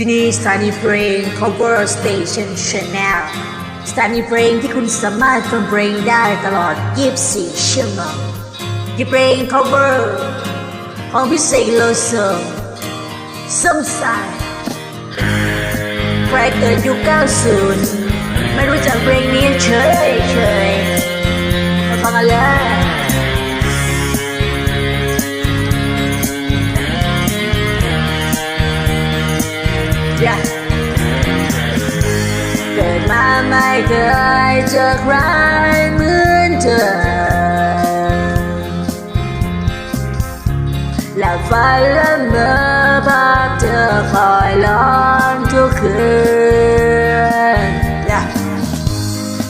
ที่นี่สถานีเพลง cover station channel สถานีเพลงที่คุณสามารถฟังเพลงได้ตลอด 24 ชั่วโมงที่เพลง cover ของพิเศษโลโซสมสายใครเกิดยุค90 ไม่รู้จักเพลงนี้เฉยเฉยๆมาฟังกันเลยาไม่เคยเจอใครเหมือนเธอและฝันและเมื่อภาพเธอคอยล้อมทุกคืน Yeah.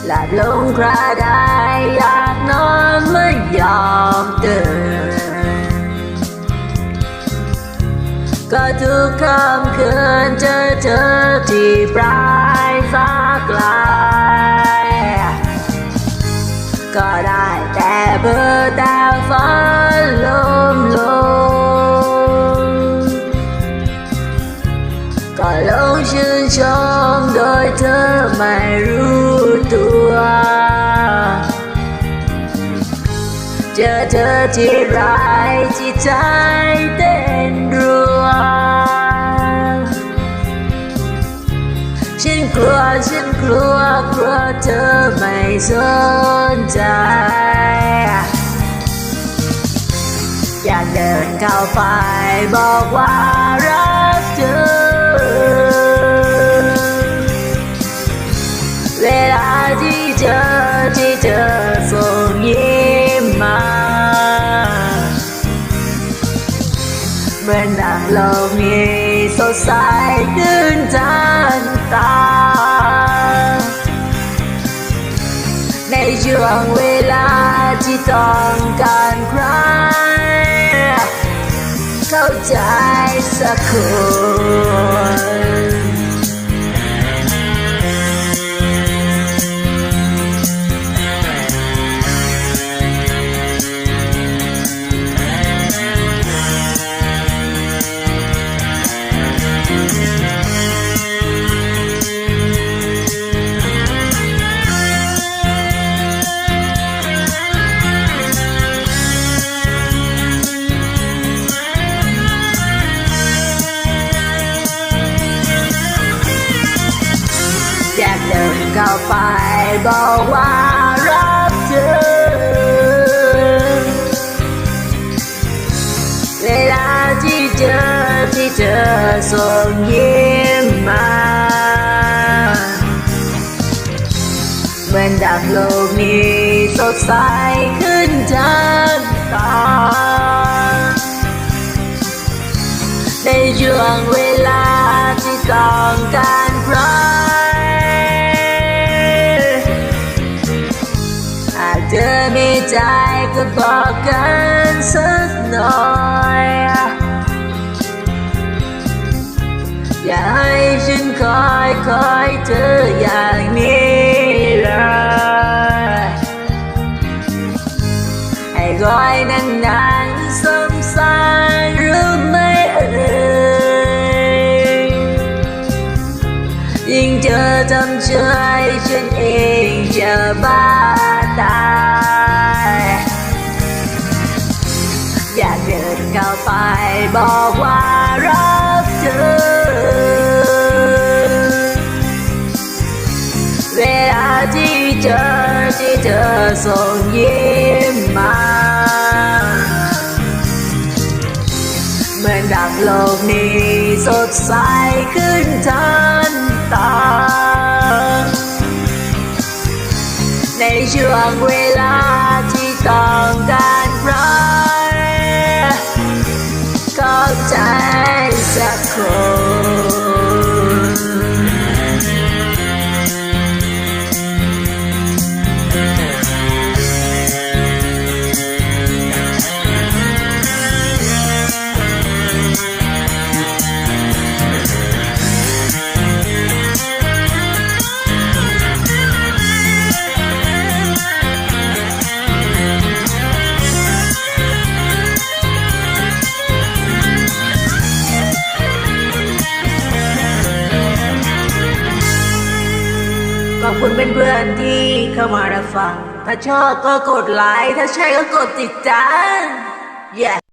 หลับลงคราได้อยากนอนไม่ยอมตื่น ก็ทุกค่ำคืนเจอเธอที่ปลายฟ้าไกลก็ได้แต่เบอร์แต่ฟ้าลมลงก็ลงชื่นชมโดยเธอไม่รู้ตัวเจอเธอที่ไรที่ใจเสนใจ อยากเดินเข้าไปบอกว่ารักเธอ เวลาที่เจอที่เธอส่งยิ้มมาเมื่อนดังโลกนี้สดใสขึ้นทันตา ในช่วงเวลาที่ต้องการใครเข้าใจสักคน บอกว่ารักเธอเวลาที่เจอที่เธอส่งยิ้มมาเหมือนดังโลกนี้สดใสขึ้นทันตาในช่วงเวลา บอกกันสักหน่อยอย่าให้ฉันคอยคอยเธออ ก้าวไปบอกว่ารักเธอ เวลาที่เจอที่เธอส่งยิ้มมา เหมือนดังโลกนี้สดใสขึ้นทันตา ในช่วงเว อบคุณเพื่อนๆที่เข้ามารับฟัง ถ้าชอบก็กดไลค์ ถ้าใช่ก็กดติดตาม yeah